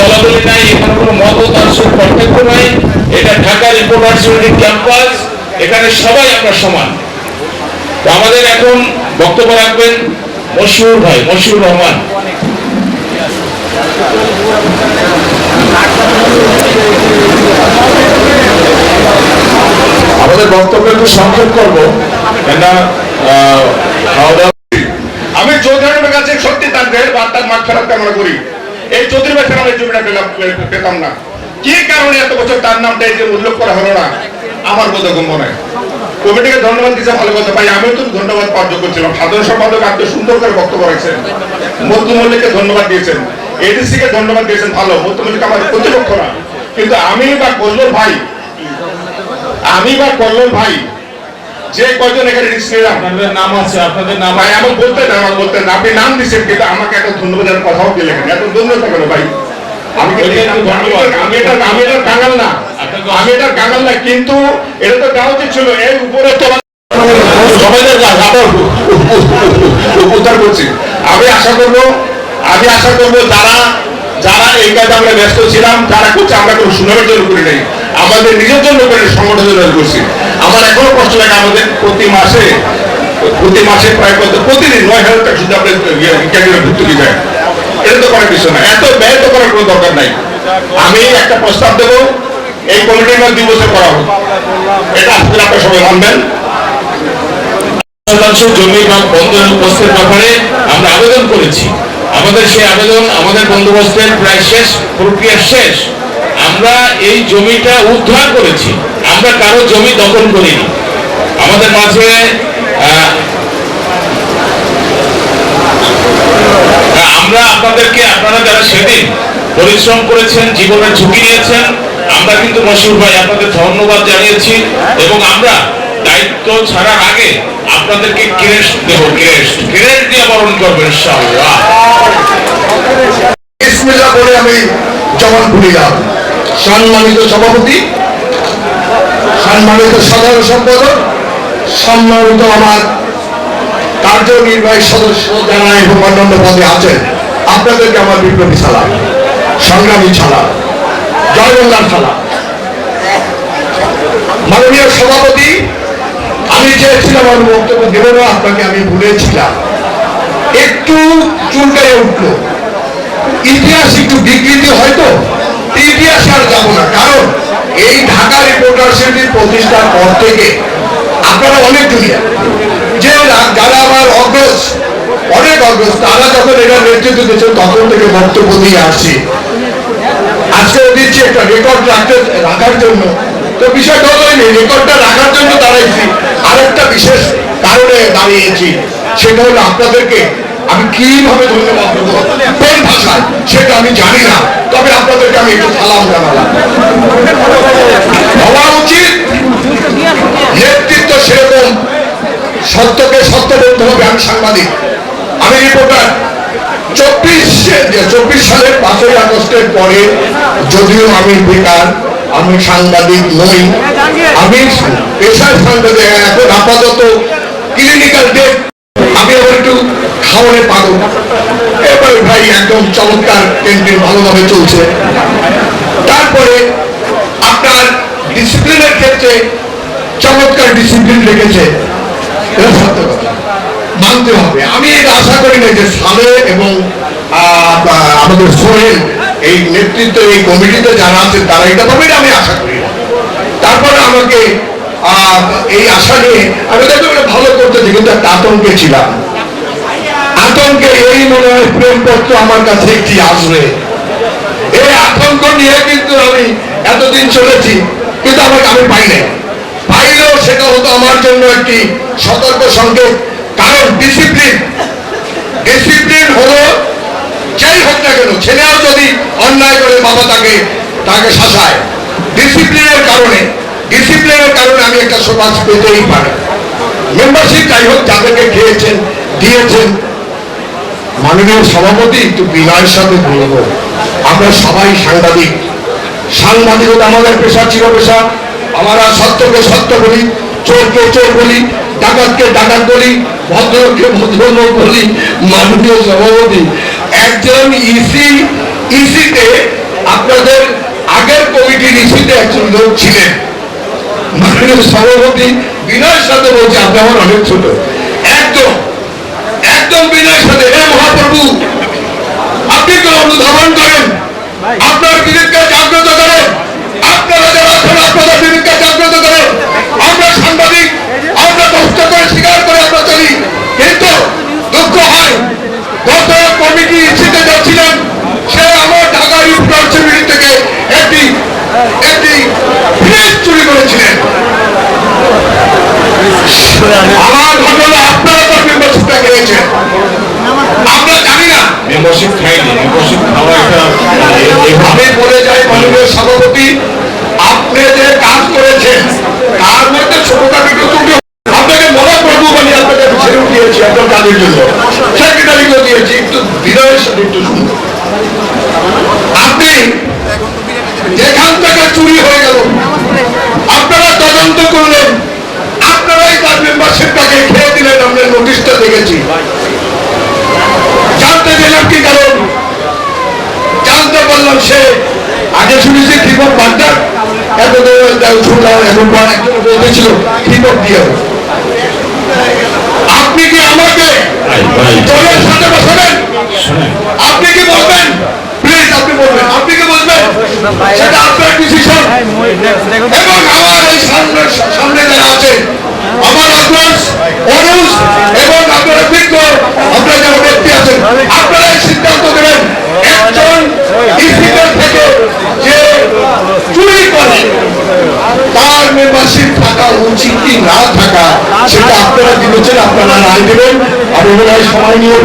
দলাদলি নাই, এখানে কোনো মতদার্শের পার্থক্য নাই। এটা ঢাকা রিপোর্টার্স ক্যাম্পাস, এখানে সবাই আমরা সমান। আমাদের এখন বক্তব্য রাখবেন মশিউর ভাই মশিউর রহমান। আমাদের বক্তব্য একটু সংক্ষেপ করব আমি চৌধুরীর কাছে সত্যি তার দেহের বা তার মাঠ ফেরত কামনা করি। এই চৌধুরী ভাই ছাড়া জমিটা পেলাম পেতাম না। কি কারণে এত বছর তার নামটা এই উল্লেখ করা হলো না? আমার বোধগম্য নয়। কমিটিকে ধন্যবাদ দিচ্ছে ভালো কথা। ভাই, আমিও তো ধন্যবাদ পাওয়ার যোগ্য ছিলাম। সাধারণ সম্পাদক আপনি সুন্দর করে বক্তব্য রাখছেন। মধ্য মল্লিককে ধন্যবাদ দিয়েছেন। এডিসি কে ধন্যবাদ দিয়েছেন ভালো। মধ্য মল্লিক আমার প্রতিপক্ষ না। কিন্তু আমি বা কল্লোল ভাই, আমি বা কল্লোল ভাই যে কয়জন এখানে রিস্ক নিলাম আপনাদের নাম আছে আপনাদের নাম ভাই আমার বলতে না আমার বলতে না। আপনি নাম দিচ্ছেন কিন্তু আমাকে একটা ধন্যবাদের কথাও দিলেন এত ধন্যবাদ থাকল ভাই। আমি। আমি এটা আমি এটা কাঙাল না। আমি এটা কাঙাল না কিন্তু এটা তো দেওয়া উচিত ছিল এর উপরে তো সবাইদের উদ্ধার করছি। আমি আশা করব আমি আশা করব যারা যারা এই কাজে আমরা ব্যস্ত ছিলাম যারা করছে আমরা কোনো সুনামের জন্য করি নাই। আমাদের নিজের জন্য করে সংগঠনের জন্য করছি আমার এখনও কষ্ট লাগে আমাদের প্রতি মাসে প্রতি মাসে প্রায় কত, প্রতিদিন নয় হাজার টাকা শুধু আপনার ক্যান্ডিডেট ভর্তুকি যায়। এটা তো করার কিছু না। এত ব্যয় তো করার কোনো দরকার নাই। আমি একটা প্রস্তাব দেবো, এই কমিটির মধ্যে দুই বছর করা হোক। এটা আজকে আপনার সবাই মানবেন। জমি বা বন্দোবস্তের ব্যাপারে আমরা আবেদন করেছি। আমাদের সেই আবেদন আমাদের বন্দোবস্তের প্রায় শেষ, প্রক্রিয়া শেষ। আমরা এই জমিটা উদ্ধার করেছি। আমরা কারও জমি দখল করিনি। আমাদের মাঝে আমরা আপনাদেরকে, আপনারা যারা সেদিন পরিশ্রম করেছেন জীবনের ঝুঁকি নিয়েছেন, আমরা কিন্তু মশুর ভাই আপনাদের ধন্যবাদ জানিয়েছি এবং আমরা দায়িত্ব ছাড়ার আগে আপনাদেরকে ক্রেস্ট দেবো, ক্রেস্ট। ক্রেস্ট দিয়ে বরণ করবেন ইনশাআল্লাহ। আমি জমান ভুলিলাম সম্মানিত সভাপতি, সম্মানিত সাধারণ সম্পাদক, সম্মানিত আমার কার্যনির্বাহী সদস্য যারা এবং অন্যান্য পদে আছেন, আপনাদেরকে আমার বিপ্লবী ছাড়া সংগ্রামী ছাড়া জয়গঙ্গার ছাড়া মাননীয় সভাপতি, আমি চেয়েছিলাম আমার বক্তব্য দেব না, আপনাকে আমি ভুলেছিলাম। একটু চুলকায় উঠল। ইতিহাস একটু বিকৃতি হয়তো? ইতিহাসে আর যাব না। কারণ এই ঢাকা রিপোর্টার সিটির প্রতিষ্ঠার পর থেকে আপনারা অনেক জুনিয়র যে যারা আমার অগ্রজ, অনেক অগ্রজ, তারা যখন এটা নেতৃত্ব দিচ্ছেন তখন থেকে বক্তব্য দিয়ে আসছি। আজকে দিচ্ছি একটা রেকর্ড রাখতে রাখার জন্য। তো বিষয়টা হলো রেকর্ডটা রাখার জন্য দাঁড়াইছি। আরেকটা বিশেষ কারণে দাঁড়িয়েছি, সেটা হলো আপনাদেরকে আমি কীভাবে ধন্যবাদ দেবো, কোন ভাষায়, সেটা আমি জানি না। আপনাদেরকে আমি একটু সালাম জানালাম। উচিত। নেতৃত্ব সেরকম, সত্যকে সত্য বলতে হবে আমি সাংবাদিক। আমি রিপোর্টার চব্বিশ চব্বিশ সালের পাঁচই আগস্টের পরে যদিও আমি বেকার, আমি সাংবাদিক নই, আমি পেশায় সাংবাদিক, এখন আপাতত ক্লিনিক্যাল ডেট আমি আবার একটু খাওয়ারে পাগল। এবার ভাই একদম চমৎকার ক্যান্টিন ভালোভাবে চলছে। তারপরে আপনার ডিসিপ্লিনের ক্ষেত্রে চমৎকার ডিসিপ্লিন রেখেছে। মানতে হবে। আমি এটা আশা করি না যে সালে এবং আমাদের সোহেল এই নেতৃত্ব, এই কমিটিতে যারা আছেন তারা এটা পাবে আমি আশা করি তারপরে আমাকে এই আশা নিয়ে আমি দেখো ভালো করতেছি কিন্তু একটা আতঙ্কে ছিলাম। আতঙ্কে এই মনে হয় প্রেমপত্র আমার কাছে একটি আসবে এই আতঙ্ক নিয়ে কিন্তু আমি এতদিন চলেছি, কিন্তু আমাকে আমি পাই নাই। পাইলেও সেটা হতো আমার জন্য একটি সতর্ক সংকেত, কারণ ডিসিপ্লিন ডিসিপ্লিন হলো যেই হোক না কেন, ছেলেও যদি অন্যায় করে বাবা তাকে তাকে শাসায়। ডিসিপ্লিনের কারণে ডিসিপ্লিনের কারণে আমি একটা সমাজ পেতেই পারি মেম্বারশিপ যাই হোক, যাদেরকে খেয়েছেন, দিয়েছেন মাননীয় সভাপতি একটু বিনয়ের সাথে বলব আমরা সবাই সাংবাদিক। সাংবাদিকতা আমাদের পেশা, চির পেশা। আমরা সত্যকে সত্য বলি, চোরকে চোর বলি, ডাকাতকে ডাকাত বলি ভদ্রলোককে ভদ্রলোক বলি, মাননীয় সভাপতি। একজন ইসি ইসিতে আপনাদের আগের কমিটির ইসিতে একজন লোক ছিলেন। মাননীয় সভাপতি বিনয়ের সাথে বলছি, আপনি আমার অনেক ছোট। একদম একদম বিনয়ের সাথে। por. মেম্বারশিপ খাইনি মেম্বারশিপ খাওয়া বলে যাই মাননীয় সভাপতি, আপনি যে কাজ করেছেন, তার মধ্যে ছোটখাটো একটু আপনাকে মহাপ্রভু বলে, আপনাকে ছেড়ে দিয়েছি আপনার কাজের জন্য। সেক্রেটারিকেও দিয়েছি? একটু বিনয়ের সাথে একটু শুনুন। আপনি যেখান থেকে চুরি হয়ে গেল, আপনারা তদন্ত করলেন। আপনারাই তার মেম্বারশিপটাকে খেয়ে দিলেন, আমরা নোটিশটা দেখেছি। জানতে কি কারণ? জানতে পারলাম সে আগে শুনেছি কৃপক বাড্ডার এত শুনলাম এখন বলতেছিল কৃপক দিয়ে। আপনি কি আমাকে। দলের সাথে বসাবেন? আপনি কি বলবেন? প্লিজ আপনি বলবেন। আপনি কি বলবেন? সেটা আপনার ডিসিশন এবং আমার এই সামনে সামনে যারা আছে আমার অগ্রস অনুজ এবং আপনারা বিজ্ঞ আপনারা যারা ব্যক্তি আছেন আপনারা সিদ্ধান্ত দেবেন। একজন থেকে যে চুরি করে, তার মেম্বারশিপ থাকা উচিত কি না থাকা, সেটা আপনারা বিবেচনা আপনারা রায় দেবেন। আর সময় নিয়ে